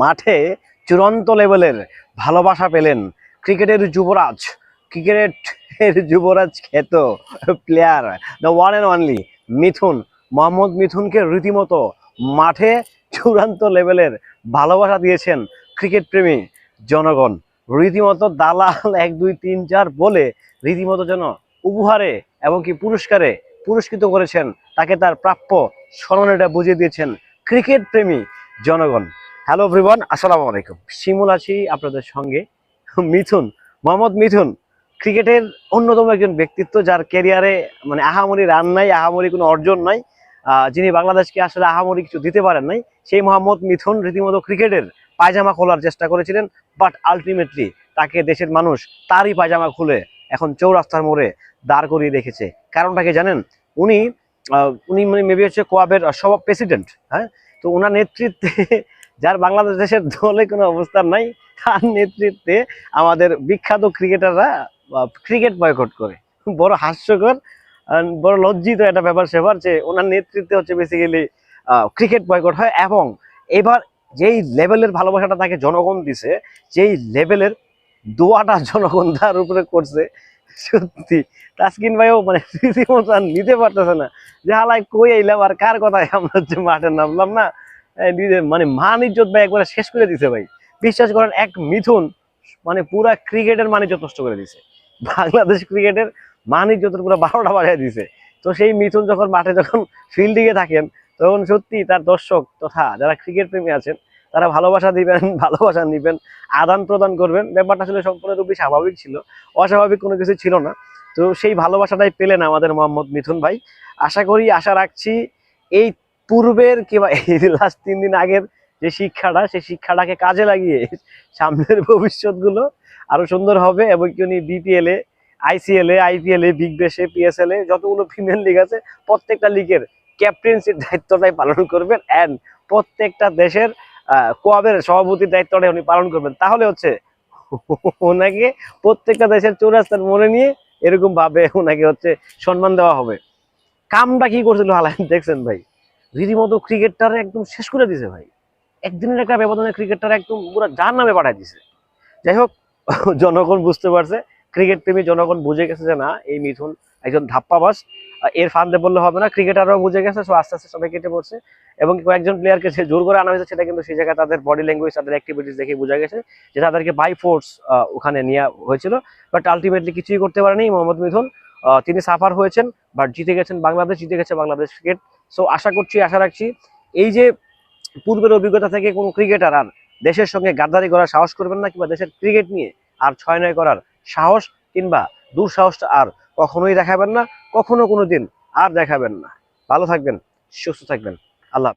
মাঠে চূড়ান্ত লেভেলের ভালোবাসা পেলেন ক্রিকেটের যুবরাজ ক্রিকেটের যুবরাজ খ্যাত player the one and only Mithun, Mohammad মিথুনকে রীতিমতো মাঠে চূড়ান্ত লেভেলের ভালোবাসা দিয়েছেন ক্রিকেট প্রেমী জনগণ। রীতিমতো দালাল এক, দুই, তিন, চার বলে রীতিমতো যেন উপহারে এবং কি পুরস্কারে পুরস্কৃত করেছেন, তাকে তার প্রাপ্য সম্মানটা বুঝিয়ে দিয়েছেন ক্রিকেট প্রেমী জনগণ। হ্যালো এভরিওয়ান আসসালামু আলাইকুম শিমুল আছি আপনাদের সঙ্গে। মিথুন, মোহাম্মদ মিথুন, ক্রিকেটের অন্যতম একজন ব্যক্তিত্ব যার ক্যারিয়ারে মানে আহামরি রান নাই, আহামরি কোনো অর্জন নাই। যিনি বাংলাদেশকে আসলে আহামরি কিছু দিতে পারেন নাই, সেই মোহাম্মদ মিথুন রীতিমতো ক্রিকেটের পায়জামা খোলার চেষ্টা করেছিলেন বাট আলটিমেটলি তাকে দেশের মানুষ তারই পায়জামা খুলে এখন চৌরাস্তার মোড়ে দাঁড় করিয়ে রেখেছে। কারণটাকে জানেন? উনি উনি মানে মেবি হচ্ছে কোয়াবের সব প্রেসিডেন্ট হ্যাঁ? তো ওনার নেতৃত্বে যার বাংলাদেশ দেশের দলে কোনো অবস্থান নাই, তার নেতৃত্বে আমাদের বিখ্যাত ক্রিকেটাররা ক্রিকেট বয়কট করে। বড় হাস্যকর বড় লজ্জিত একটা ব্যাপার সেবার যে ওনার নেতৃত্বে হচ্ছে বেসিক্যালি ক্রিকেট বয়কট হয় এবং এবার যেই লেভেলের ভালোবাসাটা তাকে জনগণ দিছে, যেই লেভেলের দোয়াটা জনগণ তার উপরে করছে, সত্যি। তাসকিন ভাইও মানে নিতে পারতেছে না। যে হালাই কই আইলাম আর কার কথায় আমরা হচ্ছে মাঠে নামলাম না? মানে মান ইজ্জত ভাই একবারে শেষ করে দিছে ভাই। বিশ্বাস করেন, এক মিথুন মানে পুরা ক্রিকেটের মান ইজ্জত নষ্ট করে দিছে। বাংলাদেশ ক্রিকেটের মান ইজ্জতের পুরো বারোটা বাজায় দিছে। তো সেই মিথুন যখন মাঠে যখন ফিল্ডিংয়ে থাকেন, তখন সত্যি তার দর্শক তথা যারা ক্রিকেট প্রেমী আছেন, তারা ভালোবাসা দিবেন, ভালোবাসা নিবেন, আদান প্রদান করবেন। ব্যাপারটা আসলে সম্পূর্ণরূপে স্বাভাবিক ছিল। অস্বাভাবিক কোনো কিছু ছিল না। তো সেই ভালোবাসাটাই পেলেন আমাদের মোহাম্মদ মিথুন ভাই। আশা করি, আশা রাখছি, এই পূর্বের কিংবা এই লাস্ট তিন দিন আগের যে শিক্ষাটা, সেই শিক্ষাটাকে কাজে লাগিয়ে সামনের ভবিষ্যৎগুলো আরও সুন্দর হবে এবং কি উনি বিপিএল এ আইসিএল এ আইপিএল এ বিগ বেশে পিএসএল এ যতগুলো ফিমেল লিগ আছে, প্রত্যেকটা লিগের ক্যাপ্টেন্সির দায়িত্বটাই পালন করবেন অ্যান্ড প্রত্যেকটা দেশের কোয়াবের সভাপতির দায়িত্বটাই উনি পালন করবেন। তাহলে হচ্ছে ওনাকে প্রত্যেকটা দেশের চৌরাস্তার মনে নিয়ে এরকম ভাবে ওনাকে হচ্ছে সম্মান দেওয়া হবে। কামটা কি করছিল হালাইন দেখছেন ভাই? রীতিমতো ক্রিকেটটারে একদম শেষ করে দিছে ভাই। একদিনের একটা ব্যবধানে ক্রিকেটটারে একদম পুরো যার নামে পাঠাই দিছে। যাই হোক, জনগণ বুঝতে পারছে, ক্রিকেট প্রেমী জনগণ বুঝে গেছে যে না, এই মিথুন একজন ধাপ্পাবাস এর ফান্দে বললে হবে না, ক্রিকেটাররাও বুঝে গেছে, সো আস্তে আস্তে সবাই কেটে পড়ছে। এবং কয়েকজন প্লেয়ারকে যে জোর করে আনা হয়েছে, সেটা কিন্তু সেই জায়গায় তাদের বডি ল্যাঙ্গুয়েজ তাদের অ্যাক্টিভিটিস দেখে বোঝা গেছে যে তাদেরকে বাই ফোর্স ওখানে নেওয়া হয়েছিল। বাট আলটিমেটলি কিছুই করতে পারেনি মোহাম্মদ মিথুন। তিনি সাফার হয়েছেন বাট জিতে গেছেন বাংলাদেশ, জিতে গেছে বাংলাদেশ ক্রিকেট সো আশা করছি, আশা রাখছি। এই যে পূর্বের অভিজ্ঞতা থেকে কোনো ক্রিকেটার আর দেশের সঙ্গে গাদ্দারি করার সাহস করবেন না, কিংবা দেশের ক্রিকেট নিয়ে আর ছয় নয় করার সাহস কিংবা দুঃসাহসটা আর কখনোই দেখাবেন না, কখনো কোনো দিন আর দেখাবেন না। ভালো থাকবেন, সুস্থ থাকবেন।